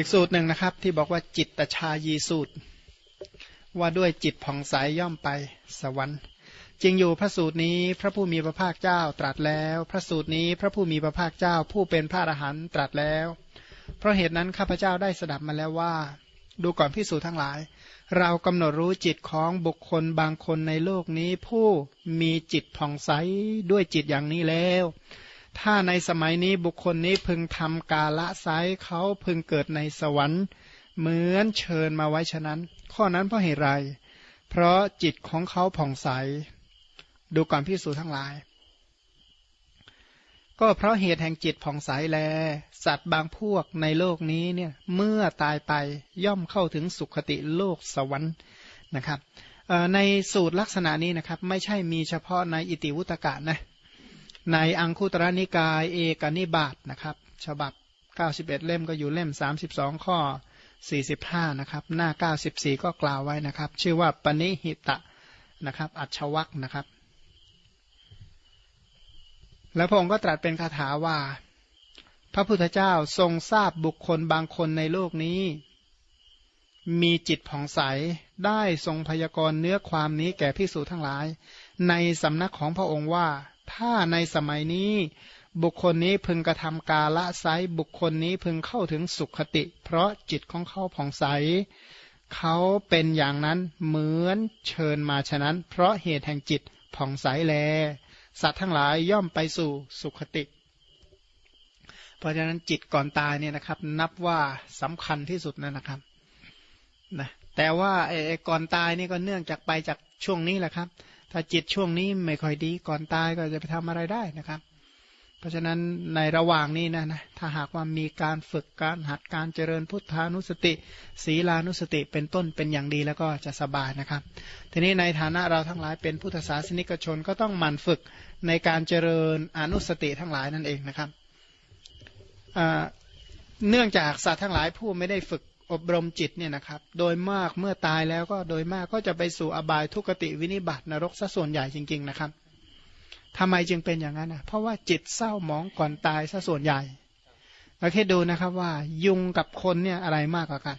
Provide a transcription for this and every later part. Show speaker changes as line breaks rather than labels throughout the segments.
อีกสูตรหนึ่งนะครับ ที่บอกว่าจิตตชายีสูตร ว่าด้วยจิตผ่องใสยย่อมไปสวรรค์จริงอยู่พระสูตรนี้พระผู้มีพระภาคเจ้าตรัสแล้ว พระสูตรนี้พระผู้มีพระภาคเจ้าผู้เป็นพระอรหันต์ตรัสแล้ว เพราะเหตุนั้นข้าพเจ้าได้สดับมาแล้วว่า ดูก่อนพิสูจน์ทั้งหลาย เรากำหนดรู้จิตของบุคคลบางคนในโลกนี้ผู้มีจิตผ่องใสด้วยจิตอย่างนี้แล้ว ถ้าในสมัยนี้บุคคลนี้พึงทำกาละไซเขาพึงเกิดในสวรรค์เหมือนเชิญมาไว้ฉะนั้น ข้อนั้นเพราะเหตุไร เพราะจิตของเขาผ่องใส ดูก่อนพิสูจทั้งหลาย ก็เพราะเหตุแห่งจิตผ่องใสแล สัตว์บางพวกในโลกนี้เนี่ยเมื่อตายไปย่อมเข้าถึงสุขติโลกสวรรค์นะครับในสูตรลักษณะนี้นะครับ ไม่ใช่มีเฉพาะในอิติวุตกะนะ ในอังคุตรนิกายเอกนิบาตนะครับ ฉบับ 91 เล่มก็อยู่เล่ม 32 ข้อ 45 นะครับ หน้า 94 ก็กล่าวไว้นะครับ ชื่อว่าปณิหิตะนะครับ อัชวักนะครับ แล้วพระองค์ก็ตรัสเป็นคาถาว่า พระพุทธเจ้าทรงทราบบุคคลบางคนในโลกนี้ มีจิตผ่องใสได้ทรงพยากรณ์เนื้อความนี้แก่พิสูจทั้งหลาย ในสำนักของพระองค์ว่า ถ้าในสมัยนี้บุคคลนี้พึงกระทำกาละไซบุคคลนี้พึงเข้าถึงสุขติ เพราะจิตของเขาผ่องใสเขาเป็นอย่างนั้นเหมือนเชิญมาฉะนั้น เพราะเหตุแห่งจิตผ่องใสแล สัตว์ทั้งหลายย่อมไปสู่สุขติ เพราะฉะนั้นจิตก่อนตายเนี่ยนะครับ นับว่าสำคัญที่สุดนะนะครับนะแต่ว่าไอ้ก่อนตายนี่ก็เนื่องจากไปจากช่วงนี้แหละครับ ถ้าจิตช่วงนี้ไม่ค่อยดีก่อนตายก็จะไปทำอะไรได้นะครับ เพราะฉะนั้นในระหว่างนี้นะนะถ้าหากว่ามีการฝึกการหัดการเจริญพุทธานุสติ ศีลานุสติเป็นต้นเป็นอย่างดีแล้วก็จะสบายนะครับ ทีนี้ในฐานะเราทั้งหลายเป็นพุทธศาสนิกชนก็ต้องหมั่นฝึกในการเจริญอนุสติทั้งหลายนั่นเองนะครับเนื่องจากสัตว์ทั้งหลายผู้ไม่ได้ฝึก อบรมจิตเนี่ยนะครับ โดยมากเมื่อตายแล้วก็โดยมากก็จะไปสู่อบายทุกติวินิบัตินรกซะส่วนใหญ่จริง ๆนะครับทำไมจึงเป็นอย่างนั้นนะเพราะว่าจิตเศร้าหมองก่อนตายซะส่วนใหญ่เราคิดดูนะครับว่า ยุงกับคนเนี่ยอะไรมากกว่ากัน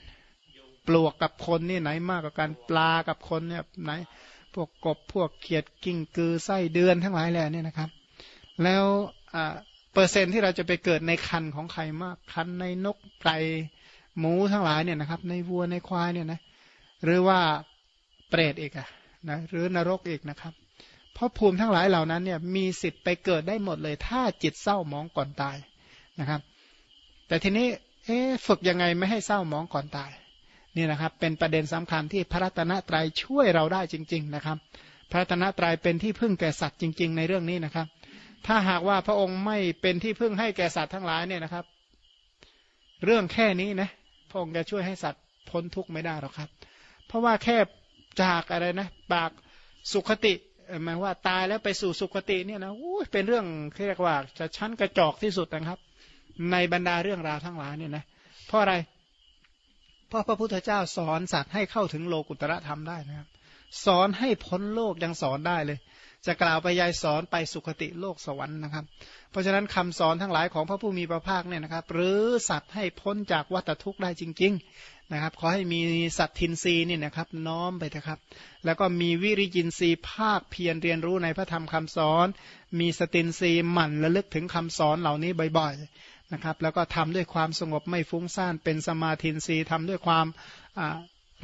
ปลวกกับคนนี่ไหนมากกว่ากันปลากับคนเนี่ยไหน พวกกบพวกเขียดกิ้งกือไส้เดือนทั้งหลายแหล่เนี่ยนะครับ แล้วเปอร์เซ็นต์ที่เราจะไปเกิดในคันของใครมากคันในนกไก่ หมูทั้งหลายเนี่ยนะครับ ในวัวในควายเนี่ยนะหรือว่าเปรตอีกอะนะหรือนรกอีกนะครับ เพราะภูมิทั้งหลายเหล่านั้นเนี่ยมีสิทธิ์ไปเกิดได้หมดเลย ถ้าจิตเศร้ามองก่อนตายนะครับ แต่ทีนี้เอ๊ฝึกยังไงไม่ให้เศร้ามองก่อนตายนี่นะครับ เป็นประเด็นสำคัญที่พระรัตนตรัยช่วยเราได้จริง ๆนะครับ พระรัตนตรัยเป็นที่พึ่งแก่สัตว์จริง ๆ ในเรื่องนี้นะครับ ถ้าหากว่าพระองค์ไม่เป็นที่พึ่งให้แก่สัตว์ทั้งหลายเนี่ยนะครับ เรื่องแค่นี้นะ พระองค์จะช่วยให้สัตว์พ้นทุกข์ไม่ได้หรอกครับ เพราะว่าแค่จากอะไรนะปากสุขติหมายว่าตายแล้วไปสู่สุขติเนี่ยนะเป็นเรื่องเรียกว่าจะชั้นกระจอกที่สุดนะครับ ในบรรดาเรื่องราวทั้งหลายเนี่ยนะเพราะอะไรเพราะพระพุทธเจ้าสอนสัตว์ให้เข้าถึงโลกุตระธรรมได้นะครับ สอนให้พ้นโลกยังสอนได้เลย จะกล่าวไปยายสอนไปสุขติโลกสวรรค์นะครับ เพราะฉะนั้นคำสอนทั้งหลายของพระผู้มีพระภาคเนี่ยนะครับ หรือสัตว์ให้พ้นจากวัฏทุกข์ได้จริง ๆนะครับ ขอให้มีสัตทินรีนี่นะครับ น้อมไปเถอะครับ แล้วก็มีวิริยินรีภาคเพียรเรียนรู้ในพระธรรมคำสอน มีสตินรีหมั่นระลึกถึงคำสอนเหล่านี้บ่อยๆนะครับ แล้วก็ทำด้วยความสงบไม่ฟุ้งซ่านเป็นสมาธินรีทำด้วยความอ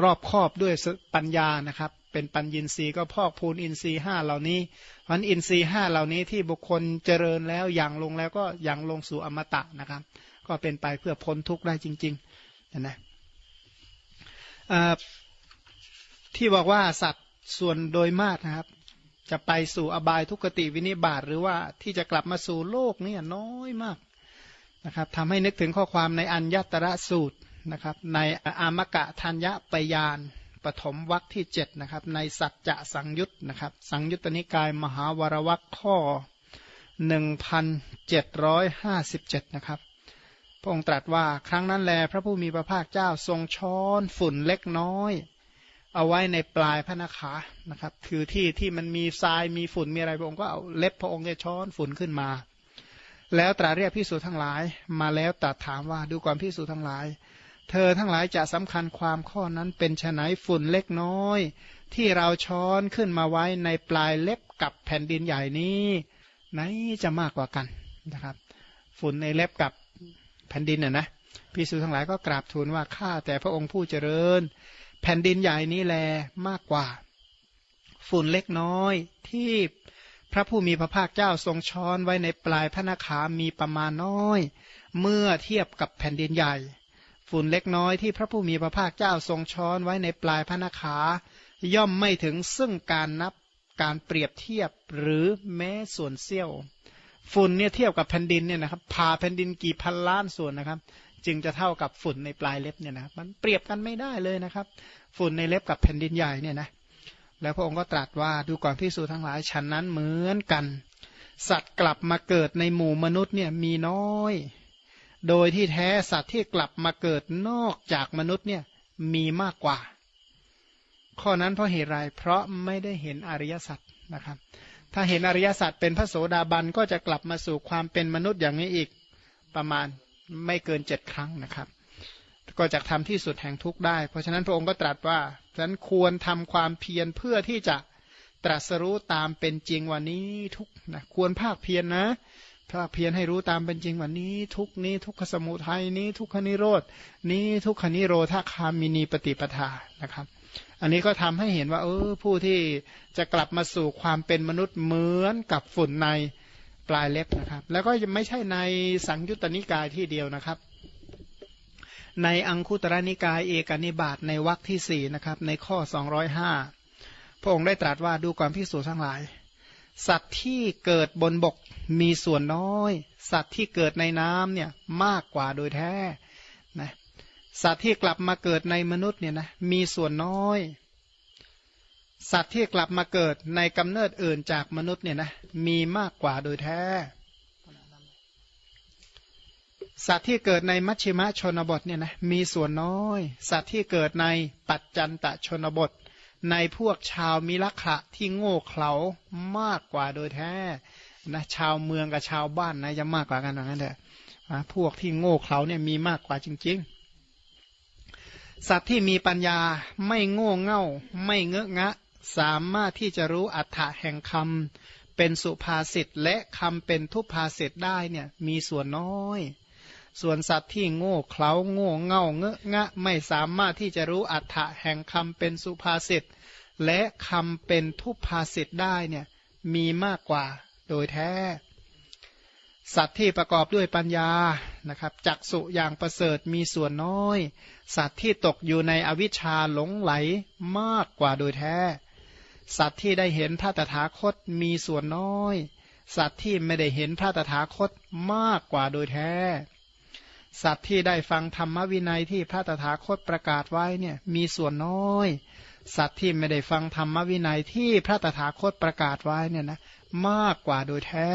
รอบครอบด้วยปัญญานะครับ เป็นปัญญินรีก็พอกพูนอินทรีห้าเหล่านี้เพราะอินทรีห้าเหล่านี้ที่บุคคลเจริญแล้วอย่างลงแล้วก็อย่างลงสู่อมตะนะครับ ก็เป็นไปเพื่อพ้นทุกข์ได้จริงๆนะที่บอกว่าสัตว์ส่วนโดยมากนะครับ จะไปสู่อบายทุกติวินิบาตหรือว่าที่จะกลับมาสู่โลกนี่น้อยมากนะครับทำให้นึกถึงข้อความในอัญญตระสูตรนะครับ ในอามกะทัญญปยาน ปฐมวรรคที่เจ็ดนะครับในสัจจะสังยุตนะครับสังยุตตนิกายมหาวรวรรคข้อหนึ่งพันเจ็ดร้อยห้าสิบเจ็ดนะครับพระองค์ตรัสว่าครั้งนั้นแลพระผู้มีพระภาคเจ้าทรงช้อนฝุ่นเล็กน้อย เอาไว้ในปลายพระนาขานะครับ คือที่ที่มันมีทรายมีฝุ่นมีอะไรพระองค์ก็เอาเล็บพระองค์จะช้อนฝุ่นขึ้นมา แล้วตรัสเรียกพิสูจทั้งหลาย มาแล้วตรัสถามว่าดูก่อนพิสูจทั้งหลาย เธอทั้งหลายจะสำคัญความข้อนั้นเป็นไฉนฝุ่นเล็กน้อย ที่เราช้อนขึ้นมาไว้ในปลายเล็บกับแผ่นดินใหญ่นี้ ไหนจะมากกว่ากันนะครับ ฝุ่นในเล็บกับแผ่นดินน่ะนะพิสูจทั้งหลายก็กราบทูลว่าข้าแต่พระองค์ผู้เจริญ แผ่นดินใหญ่นี้แลมากกว่า ฝุ่นเล็กน้อยที่พระผู้มีพระภาคเจ้าทรงช้อนไว้ในปลายพระนาขามีประมาณน้อย เมื่อเทียบกับแผ่นดินใหญ่ ฝุ่นเล็กน้อยที่พระผู้มีพระภาคเจ้าทรงช้อนไว้ในปลายพระนาขา ย่อมไม่ถึงซึ่งการนับการเปรียบเทียบหรือแม้ส่วนเสี้ยว ฝุ่นเนี่ยเทียบกับแผ่นดินเนี่ยนะครับผ่าแผ่นดินกี่พันล้านส่วนนะครับ จึงจะเท่ากับฝุ่นในปลายเล็บเนี่ยนะมันเปรียบกันไม่ได้เลยนะครับ ฝุ่นในเล็บกับแผ่นดินใหญ่เนี่ยนะแล้วพระองค์ก็ตรัสว่าดูก่อนพิสูจทั้งหลายฉันนั้นเหมือนกัน สัตว์กลับมาเกิดในหมู่มนุษย์เนี่ยมีน้อย โดยที่แท้สัตว์ที่กลับมาเกิดนอกจากมนุษย์เนี่ยมีมากกว่า ข้อนั้นเพราะเหตุไรเพราะไม่ได้เห็นอริยสัจนะครับ ถ้าเห็นอริยสัจเป็นพระโสดาบันก็จะกลับมาสู่ความเป็นมนุษย์อย่างนี้อีกประมาณไม่เกินเจ็ดครั้งนะครับ ก็จะทำที่สุดแห่งทุกข์ได้ เพราะฉะนั้นพระองค์ก็ตรัสว่าฉะนั้นควรทำความเพียรเพื่อที่จะตรัสรู้ตามเป็นจริงวันนี้ทุกนะควรภาคเพียรนนะ ภาคเพียรให้รู้ตามเป็นจริงวันนี้ ทุกนี้ ทุกขสมุทัยนี้ ทุกขนิโรดนี้ทุกขนิโรธาคามินีปฏิปทานะครับ อันนี้ก็ทำให้เห็นว่า เออผู้ที่จะกลับมาสู่ความเป็นมนุษย์เหมือนกับฝุ่นในปลายเล็บนะครับ แล้วก็ไม่ใช่ในสังยุตตนิกายที่เดียวนะครับ ในอังคุตระนิกายเอกนิบาตในวรรคที่สี่นะครับ ในข้อ205พระองค์ได้ตรัสว่าดูความพิสูจน์ทั้งหลาย สัตว์ที่เกิดบนบกมีส่วนน้อย สัตว์ที่เกิดในน้ำเนี่ยมากกว่าโดยแท้นะสัตว์ที่กลับมาเกิดในมนุษย์เนี่ยนะมีส่วนน้อย สัตว์ที่กลับมาเกิดในกำเนิดอื่นจากมนุษย์เนี่ยนะมีมากกว่าโดยแท้ สัตว์ที่เกิดในมัชชิมะชนบทเนี่ยนะมีส่วนน้อย สัตว์ที่เกิดในปัจจันตชนบท ในพวกชาวมิลักขะที่โง่เขลามากกว่าโดยแท้นะชาวเมืองกับชาวบ้านนะจะมากกว่ากันอย่างนั้นแหละพวกที่โง่เขลาเนี่ยมีมากกว่าจริง ๆ สัตว์ที่มีปัญญาไม่โง่เง่า ไม่เงอะงะ สามารถที่จะรู้อัฏฐะแห่งคำเป็นสุภาษิตและคำเป็นทุพภาษิตได้เนี่ยมีส่วนน้อย ส่วนสัตว์ที่โง่เขลาโง่เง่าเงอะงะไม่สามารถที่จะรู้อัฏฐะแห่งคำเป็นสุภาษิตและคำเป็นทุพภาษิตได้เนี่ยมีมากกว่าโดยแท้ สัตว์ที่ประกอบด้วยปัญญานะครับจักสุอย่างประเสริฐมีส่วนน้อย สัตว์ที่ตกอยู่ในอวิชชาหลงไหลมากกว่าโดยแท้ สัตว์ที่ได้เห็นพระตถาคตมีส่วนน้อย สัตว์ที่ไม่ได้เห็นพระตถาคตมากกว่าโดยแท้ สัตว์ที่ได้ฟังธรรมวินัยที่พระตถาคตประกาศไว้เนี่ยมีส่วนน้อย สัตว์ที่ไม่ได้ฟังธรรมวินัยที่พระตถาคตประกาศไว้เนี่ยนะมากกว่าโดยแท้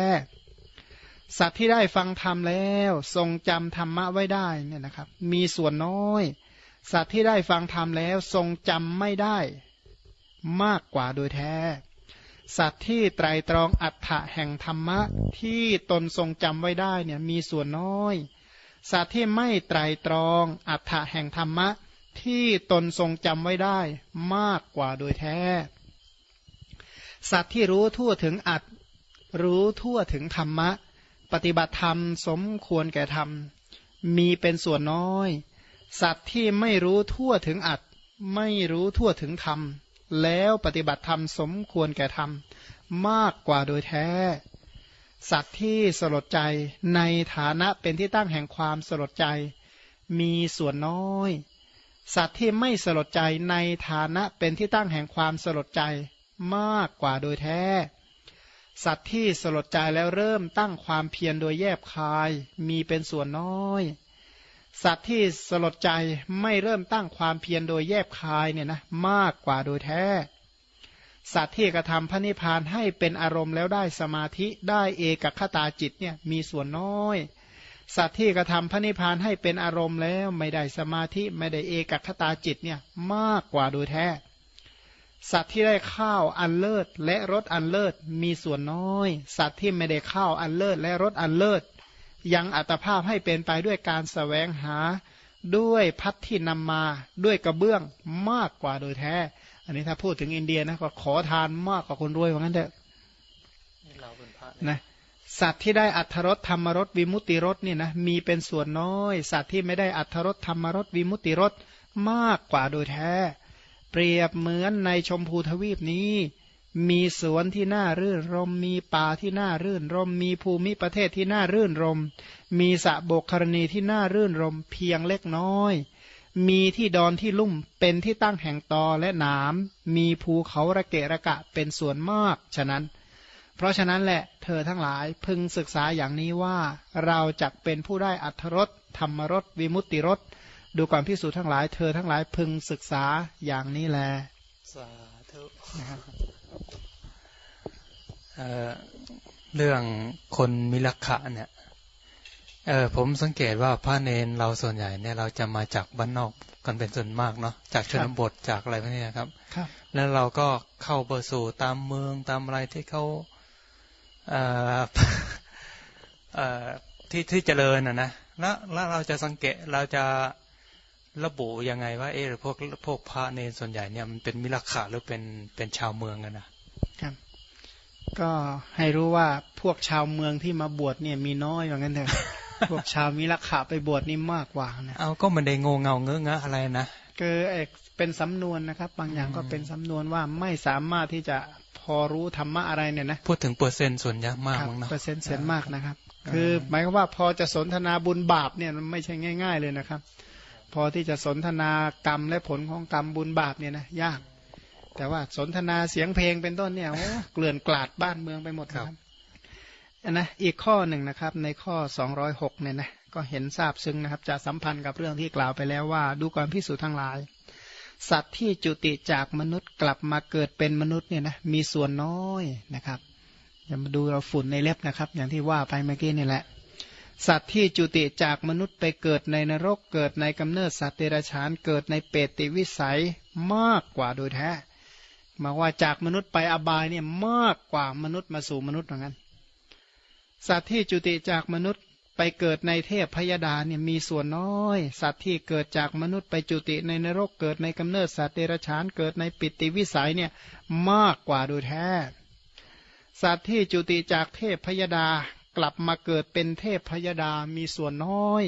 สัตว์ที่ได้ฟังธรรมแล้ว ทรงจำธรรมะไว้ได้เนี่ยนะครับ มีส่วนน้อย สัตว์ที่ได้ฟังธรรมแล้วทรงจำไม่ได้ มากกว่าโดยแท้ สัตว์ที่ไตรตรองอัฏฐะแห่งธรรมะที่ตนทรงจำไว้ได้เนี่ยมีส่วนน้อย สัตว์ที่ไม่ไตรตรอง อัฏฐะแห่งธรรมะ ที่ตนทรงจำไว้ได้มากกว่าโดยแท้ สัตว์ที่รู้ทั่วถึงอัตรู้ทั่วถึงธรรมะ ปฏิบัติธรรมสมควรแก่ธรรม มีเป็นส่วนน้อย สัตว์ที่ไม่รู้ทั่วถึงอัตไม่รู้ทั่วถึงธรรม แล้วปฏิบัติธรรมสมควรแก่ธรรม มากกว่าโดยแท้ สัตว์ที่สลดใจในฐานะเป็นที่ตั้งแห่งความสลดใจ มีส่วนน้อย สัตว์ที่ไม่สลดใจในฐานะเป็นที่ตั้งแห่งความสลดใจมากกว่าโดยแท้ สัตว์ที่สลดใจแล้วเริ่มตั้งความเพียรโดยแยบคาย มีเป็นส่วนน้อย สัตว์ที่สลดใจไม่เริ่มตั้งความเพียรโดยแยบคายเนี่ยนะมากกว่าโดยแท้ สัตว์ที่กระทำพระนิพพานให้เป็นอารมณ์แล้วได้สมาธิได้เอกคตาจิตเนี่ยมีส่วนน้อย สัตว์ที่กระทำพระนิพพานให้เป็นอารมณ์แล้วไม่ได้สมาธิไม่ได้เอกคตาจิตเนี่ยมากกว่าโดยแท้ สัตว์ที่ได้ข้าวอันเลิศและรสอันเลิศมีส่วนน้อย สัตว์ที่ไม่ได้ข้าวอันเลิศและรสอันเลิศยังอัตภาพให้เป็นไปด้วยการสแสวงหาด้วยพัดที่นำมาด้วยกระเบื้องมากกว่าโดยแท้ อันนี้ถ้าพูดถึงอินเดียนะก็ขอทานมากกว่าคนรวยว่างั้นเถอะ
นี่เราเป็นพระ
นะสัตว์ที่ได้อัทธรสธรรมรสวิมุตติรสเนี่ยนะมีเป็นส่วนน้อย สัตว์ที่ไม่ได้อัทธรสธรรมรสวิมุตติรสมากกว่าโดยแท้ เปรียบเหมือนในชมพูทวีปนี้ มีสวนที่น่ารื่นรม มีป่าที่น่ารื่นรม มีภูมิประเทศที่น่ารื่นรม มีสระโบกครณีที่น่ารื่นรม เพียงเล็กน้อย มีที่ดอนที่ลุ่มเป็นที่ตั้งแห่งตอและหนามมีภูเขาระเกะระกะเป็นส่วนมาก ฉะนั้น เพราะฉะนั้นแหละเธอทั้งหลายพึงศึกษาอย่างนี้ว่า เราจะเป็นผู้ได้อัทรสธรรมรสวิมุตติรสดูความพิสูจน์ทั้งหลายเธอทั้งหลายพึงศึกษาอย่างนี้แล
สาธุเรื่องคนมิลขะเนี่ย เออผมสังเกตว่าพระเนนเราส่วนใหญ่เนี่ยเราจะมาจากบ้านนอกกันเป็นส่วนมากเนาะจากชนบทจากอะไรพวกนี้ครับ
ครับ
แล้วเราก็เข้าไปสู่ตามเมืองตามอะไรที่เขาเอ่อเอ่อที่ที่เจริญอะนะแล้วแล้วเราจะสังเกตเราจะระบุยังไงว่าเออพวกพวกพระเนรส่วนใหญ่เนี่ยมันเป็นมิลักขะหรือเป็นเป็นชาวเมืองกันนะครับ
ก็ให้รู้ว่าพวกชาวเมืองที่มาบวชเนี่ยมีน้อยอย่างนั้นเถอะ พวกชาวมิลักขะไปบวชนี่มากกว่านะ
เอาก็มันได้โงเงาเงอะงะอะไรนะ
คือเอกเป็นสำนวนนะครับ บางอย่างก็เป็นสำนวนว่าไม่สามารถที่จะพอรู้ธรรมะอะไรเนี่ยนะ
พูดถึงเปอร์เซ็นต์ส่วนเยอะมาก
ครับ
มั้งเนาะ
เปอร์เซ็นต์เสียนมากนะครับ
อ่า
คือหมายความว่าพอจะสนทนาบุญบาปเนี่ยมันไม่ใช่ง่าย ๆเลยนะครับ พอที่จะสนทนากรรมและผลของกรรมบุญบาปเนี่ยนะยาก แต่ว่าสนทนาเสียงเพลงเป็นต้นเนี่ยโอ้เกลื่อนกลาดบ้านเมืองไปหมดนะครับอั นนะอีกข้อหนึ่งนะครับในข้อ 206เนี่ยนะก็เห็นทราบซึ้งนะครับ จะสัมพันธ์กับเรื่องที่กล่าวไปแล้วว่า ดูความพิสูจน์ทั้งหลาย สัตว์ที่จุติจากมนุษย์กลับมาเกิดเป็นมนุษย์เนี่ยนะมีส่วนน้อยนะครับอย่ามาดูเราฝุ่นในเล็บนะครับ อย่างที่ว่าไปเมื่อกี้นี่แหละ สัตว์ที่จุติจากมนุษย์ไปเกิดในนรกเกิดในกำเนิดสัตว์เดรัจฉานเกิดในเปรติวิสัยมากกว่าโดยแท้มาว่าจากมนุษย์ไปอบายเนี่ยมากกว่ามนุษย์มาสู่มนุษย์เหมือนกัน สัตว์ที่จุติจากมนุษย์ไปเกิดในเทพพยดาเนี่ยมีส่วนน้อย สัตว์ที่เกิดจากมนุษย์ไปจุติในนรกเกิดในกำเนิดสัตว์เดรัจฉานเกิดในปิติวิสัยเนี่ยมากกว่าโดยแท้ สัตว์ที่จุติจากเทพพยดากลับมาเกิดเป็นเทพพยดามีส่วนน้อย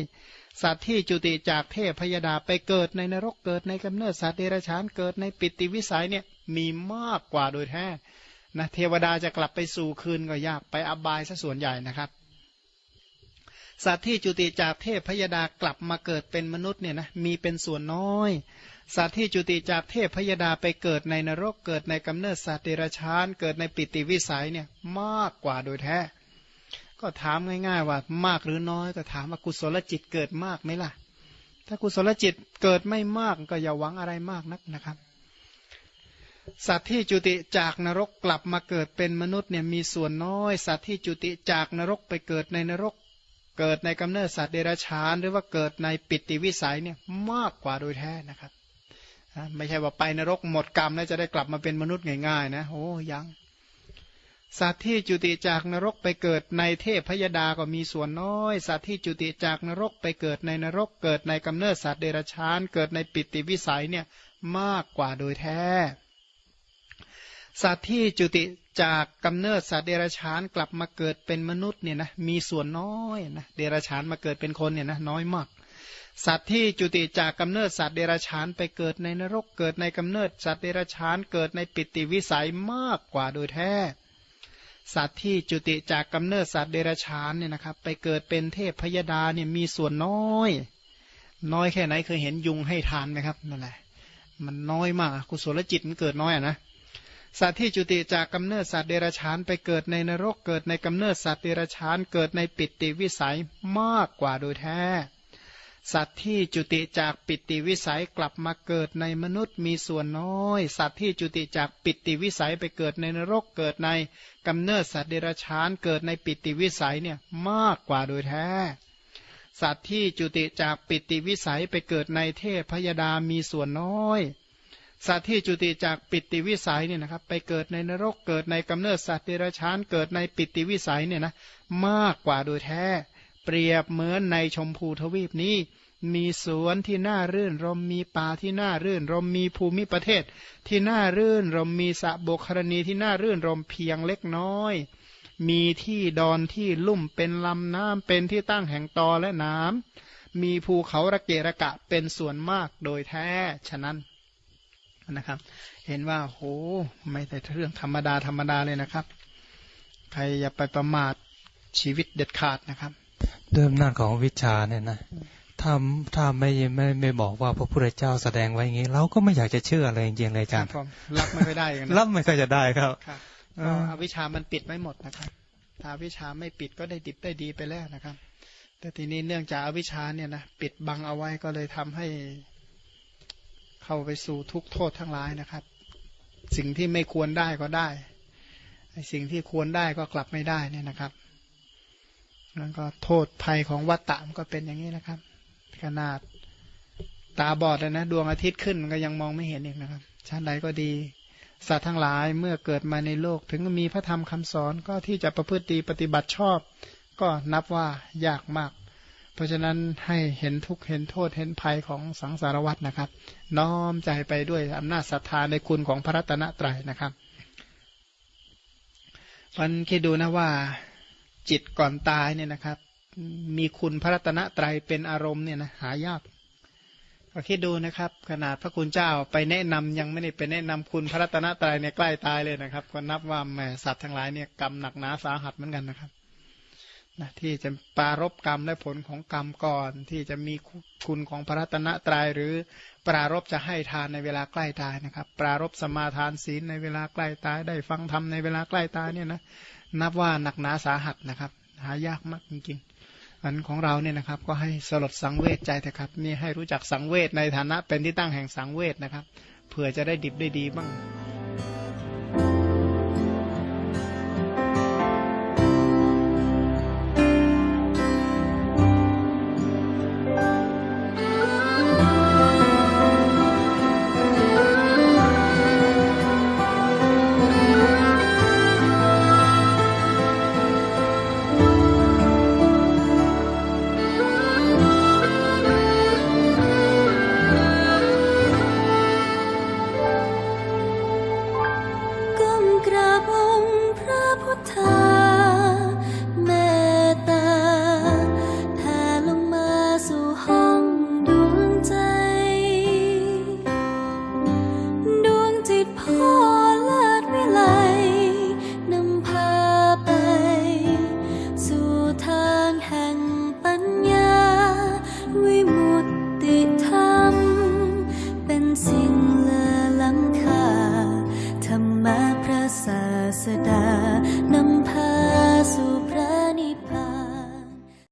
สัตว์ที่จุติจากเทพพยดาไปเกิดในนรกเกิดในกำเนิดสัตว์เดรัจฉานเกิดในปิติวิสัยเนี่ยมีมากกว่าโดยแท้ นะเทวดาจะกลับไปสู่คืนก็ยากไปอบายซะส่วนใหญ่นะครับ สัตว์ที่จุติจากเทพพยดากลับมาเกิดเป็นมนุษย์เนี่ยนะมีเป็นส่วนน้อย สัตว์ที่จุติจากเทพพยดาไปเกิดในนรกเกิดในกำเนิดสัตว์เดรัจฉานเกิดในปิติวิสัยเนี่ยมากกว่าโดยแท้ ก็ถามง่ายๆว่ามากหรือน้อยก็ถามว่ากุศลจิตเกิดมากไหมล่ะ ถ้ากุศลจิตเกิดไม่มากก็อย่าหวังอะไรมากนักนะครับ สัตว์ที่จุติจากนรกกลับมาเกิดเป็นมนุษย์เนี่ยมีส่วนน้อย สัตว์ที่จุติจากนรกไปเกิดในนรก เกิดในกำเนิดสัตว์เดรัจฉานหรือว่าเกิดในปิติวิสัยเนี่ยมากกว่าโดยแท้นะครับไม่ใช่ว่าไปนรกหมดกรรมแล้วจะได้กลับมาเป็นมนุษย์ง่ายๆนะโอ้ยังสัตว์ที่จุติจากนรกไปเกิดในเทพพยดาก็มีส่วนน้อย สัตว์ที่จุติจากนรกไปเกิดในนรก เกิดในกำเนิดสัตว์เดรัจฉาน เกิดในปิติวิสัยเนี่ยมากกว่าโดยแท้ สัตว์ที่จุติจากกำเนิดสัตว์เดรัจฉานกลับมาเกิดเป็นมนุษย์เนี่ยนะมีส่วนน้อยนะเดรัจฉานมาเกิดเป็นคนเนี่ยนะน้อยมาก สัตว์ที่จุติจากกำเนิดสัตว์เดรัจฉานไปเกิดในนรกเกิดในกำเนิดสัตว์เดรัจฉานเกิดในปิติวิสัยมากกว่าโดยแท้สัตว์ที่จุติจากกำเนิดสัตว์เดรัจฉานเนี่ยนะครับไปเกิดเป็นเทพพยดาเนี่ยมีส่วนน้อย น้อยแค่ไหนเคยเห็นยุงให้ทานไหมครับนั่นแหละมันน้อยมากกุศลจิตมันเกิดน้อยอะนะ สัตว์ที่จุติจากกำเนิดสัตว์เดรัจฉานไปเกิดในนรกเกิดในกำเนิดสัตว์เดรัจฉานเกิดในปิติวิสัยมากกว่าโดยแท้ สัตว์ที่จุติจากปิติวิสัยกลับมาเกิดในมนุษย์มีส่วนน้อย สัตว์ที่จุติจากปิติวิสัยไปเกิดในนรกเกิดในกำเนิดสัตว์เดรัจฉานเกิดในปิติวิสัยเนี่ยมากกว่าโดยแท้สัตว์ที่จุติจากปิติวิสัยไปเกิดในเทพพยดามีส่วนน้อย สัตว์ที่จุติจากปิติวิสัยเนี่ยนะครับไปเกิดในนรกเกิดในกำเนิดสัตว์เดรัจฉานเกิดในปิติวิสัยเนี่ยนะมากกว่าโดยแท้ เปรียบเหมือนในชมพูทวีปนี้ มีสวนที่น่ารื่นรมมีป่าที่น่ารื่นรมมีภูมิประเทศ ที่น่ารื่นรมมีสระบกครณีที่น่ารื่นรมเพียงเล็กน้อย มีที่ดอนที่ลุ่มเป็นลำน้ำเป็นที่ตั้งแห่งตอและน้ำมีภูเขาระเกระกะเป็นส่วนมากโดยแท้ฉะนั้น นะครับ เห็นว่าโหไม่ใช่เรื่องธรรมดาธรรมดาเลยนะครับ ใครอย่าไปประมาทชีวิตเด็ดขาดนะครับ
ด้วยอำนาจของวิชาเนี่ยนะถ้าถ้าไม่ไม่ไม่บอกว่าพระพุทธเจ้าแสดงไว้อย่างนี้ เราก็ไม่อยากจะเชื่อเลยจริงๆเลยอาจารย์
ผมรับไม่ค่อยได้กันนะ
รับไม่ค่อยจะได้ครับ
ครับ
เอ
ก็
อ
อวิชามันปิดไว้หมดนะครับ ถ้าอวิชาไม่ปิดก็ได้ดิบได้ดีไปแล้วนะครับ แต่ทีนี้เนื่องจากอวิชาเนี่ยนะปิดบังเอาไว้ก็เลยทำให้ เข้าไปสู่ทุกโทษทั้งหลายนะครับ สิ่งที่ไม่ควรได้ก็ได้สิ่งที่ควรได้ก็กลับไม่ได้เนี่ยนะครับนั่นก็โทษภัยของวัฏฏะมันก็เป็นอย่างนี้นะครับ ขนาดตาบอดเลยนะดวงอาทิตย์ขึ้นก็ยังมองไม่เห็นอีกนะครับชาติใดก็ดีสัตว์ทั้งหลายเมื่อเกิดมาในโลก ถึงมีพระธรรมคำสอนก็ที่จะประพฤติดีปฏิบัติชอบ ก็นับว่ายากมาก เพราะฉะนั้นให้เห็นทุกข์เห็นโทษเห็นภัยของสังสารวัฏนะครับ น้อมใจไปด้วยอำนาจศรัทธาในคุณของพระรัตนตรัยนะครับมันคิดดูนะว่าจิตก่อนตายเนี่ยนะครับ มีคุณพระรัตนตรัยเป็นอารมณ์เนี่ยนะหายากก็คิดดูนะครับ ขนาดพระคุณเจ้าไปแนะนำยังไม่ได้ไปแนะนำคุณพระรัตนตรัยเนี่ยใกล้ตายเลยนะครับ ก็นับว่าแหมสัตว์ทั้งหลายเนี่ยกรรมหนักหนาสาหัสเหมือนกันนะครับ นะที่จะปรารบกรรมและผลของกรรมก่อน ที่จะมีคุณของพระรัตนตรัยหรือปรารบจะให้ทานในเวลาใกล้ตายนะครับ ปรารบสมาทานศีลในเวลาใกล้ตาย ได้ฟังธรรมในเวลาใกล้ตายเนี่ยนะนับว่าหนักหนาสาหัสนะครับ หายากมากจริงๆ อันของเราเนี่ยนะครับ ก็ให้สลดสังเวชใจเถอะครับนี่ให้รู้จักสังเวชในฐานะเป็นที่ตั้งแห่งสังเวชนะครับเผื่อจะได้ดิบได้ดีบ้าง